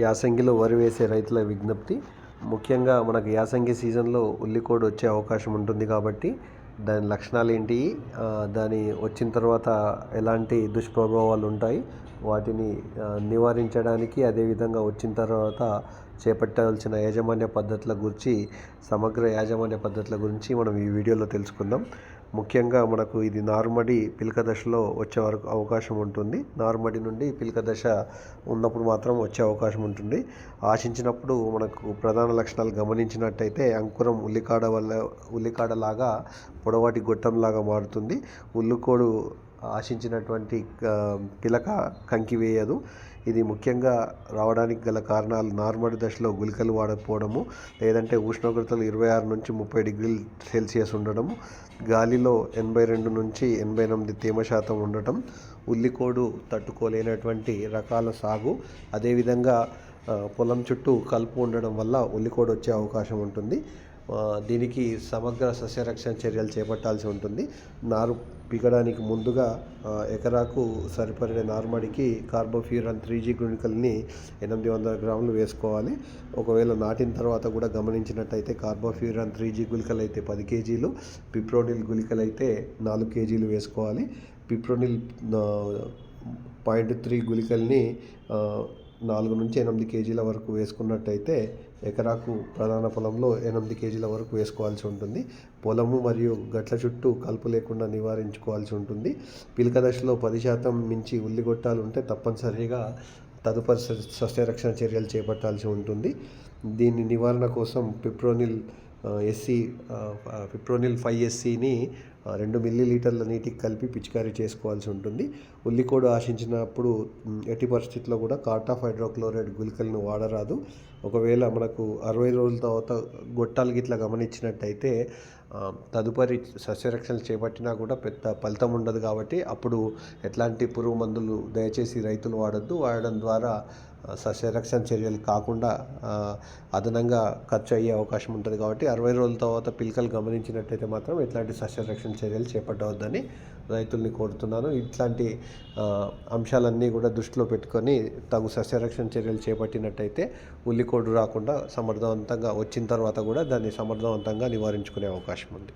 యాసంగిలో వరి వేసే రైతుల విజ్ఞప్తి. ముఖ్యంగా మనకు యాసంగి సీజన్లో ఉల్లికోడు వచ్చే అవకాశం ఉంటుంది కాబట్టి దాని లక్షణాలు ఏంటి? దాని వచ్చిన తర్వాత ఎలాంటి దుష్ప్రభావాలు ఉంటాయి? వాటిని నివారించడానికి అదేవిధంగా వచ్చిన తర్వాత చేపట్టాల్సిన యాజమాన్య పద్ధతుల గురించి సమగ్ర యాజమాన్య పద్ధతుల గురించి మనం ఈ వీడియోలో తెలుసుకుందాం. ముఖ్యంగా మనకు ఇది నారుమడి పిలక దశలో వచ్చే వరకు అవకాశం ఉంటుంది. నారుమడి నుండి పిలక దశ ఉన్నప్పుడు మాత్రం వచ్చే అవకాశం ఉంటుంది. ఆశించినప్పుడు మనకు ప్రధాన లక్షణాలు గమనించినట్టయితే అంకురం ఉల్లికాడ వల్ల ఉల్లికాడలాగా పొడవాటి గొట్టంలాగా మారుతుంది. ఉల్లుకోడు ఆశించినటువంటి ఆ, పిలక కంకి వేయదు. ఇది ముఖ్యంగా రావడానికి గల కారణాలు నార్మల్ దశలో గుళికలు వాడకపోవడము లేదంటే ఉష్ణోగ్రతలు ఇరవై ఆరు నుంచి ముప్పై డిగ్రీలు సెల్సియస్ ఉండడము గాలిలో ఎనభై రెండు నుంచి ఎనభై ఎనిమిది తేమ శాతం ఉండటం ఉల్లికోడు తట్టుకోలేనటువంటి రకాల సాగు అదేవిధంగా పొలం చుట్టూ కలుపు ఉండడం వల్ల ఉల్లికోడు వచ్చే అవకాశం ఉంటుంది. దీనికి సమగ్ర సస్యరక్షణ చర్యలు చేపట్టాల్సి ఉంటుంది. నారు పీకడానికి ముందుగా ఎకరాకు సరిపడే నారుమడికి కార్బోఫ్యూరన్ త్రీ జీ గుణికల్ని ఎనిమిది వందల గ్రాములు వేసుకోవాలి. ఒకవేళ నాటిన తర్వాత కూడా గమనించినట్టయితే కార్బోఫ్యూరన్ త్రీ జీ గుళికలు అయితే పది కేజీలు పిప్రోనిల్ గుళికలు అయితే నాలుగు కేజీలు వేసుకోవాలి. పిప్రోనిల్ పాయింట్ త్రీ గుళికల్ని నాలుగు నుంచి ఎనిమిది కేజీల వరకు వేసుకున్నట్టయితే ఎకరాకు ప్రధాన పొలంలో ఎనిమిది కేజీల వరకు వేసుకోవాల్సి ఉంటుంది. పొలము మరియు గట్ల చుట్టూ కలుపు లేకుండా నివారించుకోవాల్సి ఉంటుంది. పిలక దశలో పది శాతం మించి ఉల్లిగొట్టాలు ఉంటే తప్పనిసరిగా తదుపరి సస్యరక్షణ చర్యలు చేపట్టాల్సి ఉంటుంది. దీని నివారణ కోసం పిప్రోనిల్ ఎస్సీ పిప్రోనిల్ ఫైవ్ ఎస్సీని రెండు మిల్లీ లీటర్ల నీటికి కలిపి పిచికారీ చేసుకోవాల్సి ఉంటుంది. ఉల్లికోడు ఆశించినప్పుడు ఎట్టి పరిస్థితుల్లో కూడా కార్టాఫ్ హైడ్రోక్లోరైడ్ గుళికలను వాడరాదు. ఒకవేళ మనకు అరవై రోజుల తర్వాత గొట్టాలు గిట్లా గమనించినట్టయితే తదుపరి సస్యరక్షణలు చేపట్టినా కూడా పెద్ద ఫలితం ఉండదు కాబట్టి అప్పుడు ఎట్లాంటి పురుగు మందులు దయచేసి రైతులు వాడద్దు. వాడడం ద్వారా సస్యరక్షణ చర్యలు కాకుండా అదనంగా ఖర్చు అయ్యే అవకాశం ఉంటుంది కాబట్టి అరవై రోజుల తర్వాత పిలకలు గమనించినట్టయితే మాత్రం ఎట్లాంటి సస్యరక్షణ చర్యలు చేపట్టవద్దని రైతుల్ని కోరుతున్నాను. ఇట్లాంటి అంశాలన్నీ కూడా దృష్టిలో పెట్టుకొని తగు సస్యరక్షణ చర్యలు చేపట్టినట్టయితే ఉల్లికోడు రాకుండా సమర్థవంతంగా వచ్చిన తర్వాత కూడా దాన్ని సమర్థవంతంగా నివారించుకునే అవకాశం ఉంది.